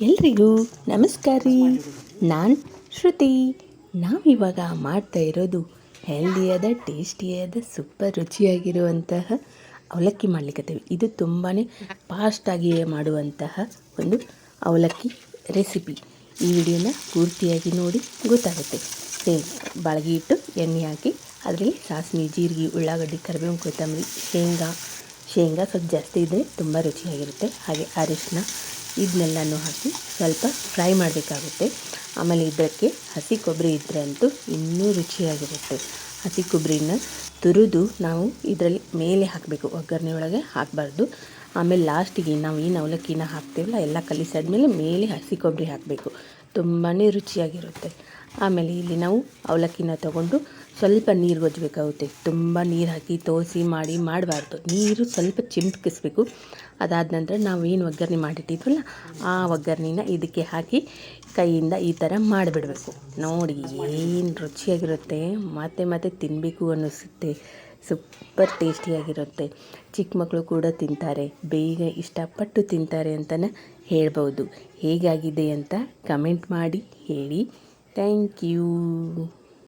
ಎಲ್ರಿಗೂ ನಮಸ್ಕಾರ. ರೀ ನಾನು ಶ್ರುತಿ. ನಾವಿವಾಗ ಮಾಡ್ತಾ ಇರೋದು ಹೆಲ್ದಿಯಾದ ಟೇಸ್ಟಿಯಾದ ಸೂಪರ್ ರುಚಿಯಾಗಿರುವಂತಹ ಅವಲಕ್ಕಿ ಮಾಡ್ಲಿಕ್ಕತ್ತೀವಿ ಇದು ತುಂಬಾ ಫಾಸ್ಟಾಗಿ ಮಾಡುವಂತಹ ಒಂದು ಅವಲಕ್ಕಿ ರೆಸಿಪಿ ಈ ವಿಡಿಯೋನ ಪೂರ್ತಿಯಾಗಿ ನೋಡಿ ಗೊತ್ತಾಗುತ್ತೆ. ಬಾಳ್ಗಿ ಇಟ್ಟು ಎಣ್ಣೆ ಹಾಕಿ, ಅದರಲ್ಲಿ ಸಾಸಿವೆ, ಜೀರಿಗೆ, ಉಳ್ಳಾಗಡ್ಡಿ ಕರಿಬೇವು ಕೊತ್ತಂಬರಿ, ಶೇಂಗಾ. ಶೇಂಗಾ ಸ್ವಲ್ಪ ಜಾಸ್ತಿ ಇದ್ದರೆ ತುಂಬ ರುಚಿಯಾಗಿರುತ್ತೆ. ಹಾಗೆ ಅರಿಶಿನ ಇದನ್ನೆಲ್ಲನೂ ಹಾಕಿ ಸ್ವಲ್ಪ ಫ್ರೈ ಮಾಡಬೇಕಾಗುತ್ತೆ. ಆಮೇಲೆ ಇದಕ್ಕೆ ಹಸಿ ಕೊಬ್ಬರಿ ಇದ್ದರೆ ಅಂತೂ ಇನ್ನೂ ರುಚಿಯಾಗಿರುತ್ತೆ. ಹಸಿ ಕೊಬ್ಬರಿನ ತುರಿದು ನಾವು ಇದರಲ್ಲಿ ಮೇಲೆ ಹಾಕಬೇಕು. ಒಗ್ಗರಣೆ ಒಳಗೆ ಹಾಕಬಾರ್ದು. ಆಮೇಲೆ ಲಾಸ್ಟಿಗೆ ನಾವು ಏನು ಅವಲಕ್ಕಿನ ಹಾಕ್ತೀವಲ್ಲ, ಎಲ್ಲ ಕಲಿಸಾದ್ಮೇಲೆ ಮೇಲೆ ಹಸಿ ಕೊಬ್ಬರಿ ಹಾಕಬೇಕು. ತುಂಬಾ ರುಚಿಯಾಗಿರುತ್ತೆ. ಆಮೇಲೆ ಇಲ್ಲಿ ನಾವು ಅವಲಕ್ಕಿನ ತಗೊಂಡು ಸ್ವಲ್ಪ ನೀರು ಗೊಜ್ಜಬೇಕಾಗುತ್ತೆ ತುಂಬ ನೀರು ಹಾಕಿ ತೋಸಿ ಮಾಡಿ ಮಾಡಬಾರ್ದು. ನೀರು ಸ್ವಲ್ಪ ಚಿಮ್ಕಿಸ್ಬೇಕು ಅದಾದ ನಂತರ ನಾವು ಏನು ಒಗ್ಗರಣೆ ಮಾಡಿಟ್ಟಿದ್ವಲ್ಲ, ಆ ಒಗ್ಗರಣೆನ ಇದಕ್ಕೆ ಹಾಕಿ ಕೈಯಿಂದ ಈ ಥರ ಮಾಡಿಬಿಡಬೇಕು. ನೋಡಿ ಏನು ರುಚಿಯಾಗಿರುತ್ತೆ, ಮತ್ತೆ ಮತ್ತೆ ತಿನ್ನಬೇಕು ಅನ್ನಿಸುತ್ತೆ. ಸೂಪರ್ ಟೇಸ್ಟಿಯಾಗಿರುತ್ತೆ. ಚಿಕ್ಕ ಮಕ್ಕಳು ಕೂಡ ತಿಂತಾರೆ, ಬೇಗ ಇಷ್ಟಪಟ್ಟು ತಿಂತಾರೆ ಅಂತಲೇ ಹೇಳ್ಬೋದು. ಹೇಗಾಗಿದೆ ಅಂತ ಕಮೆಂಟ್ ಮಾಡಿ, ಹೇಳಿ. Thank you.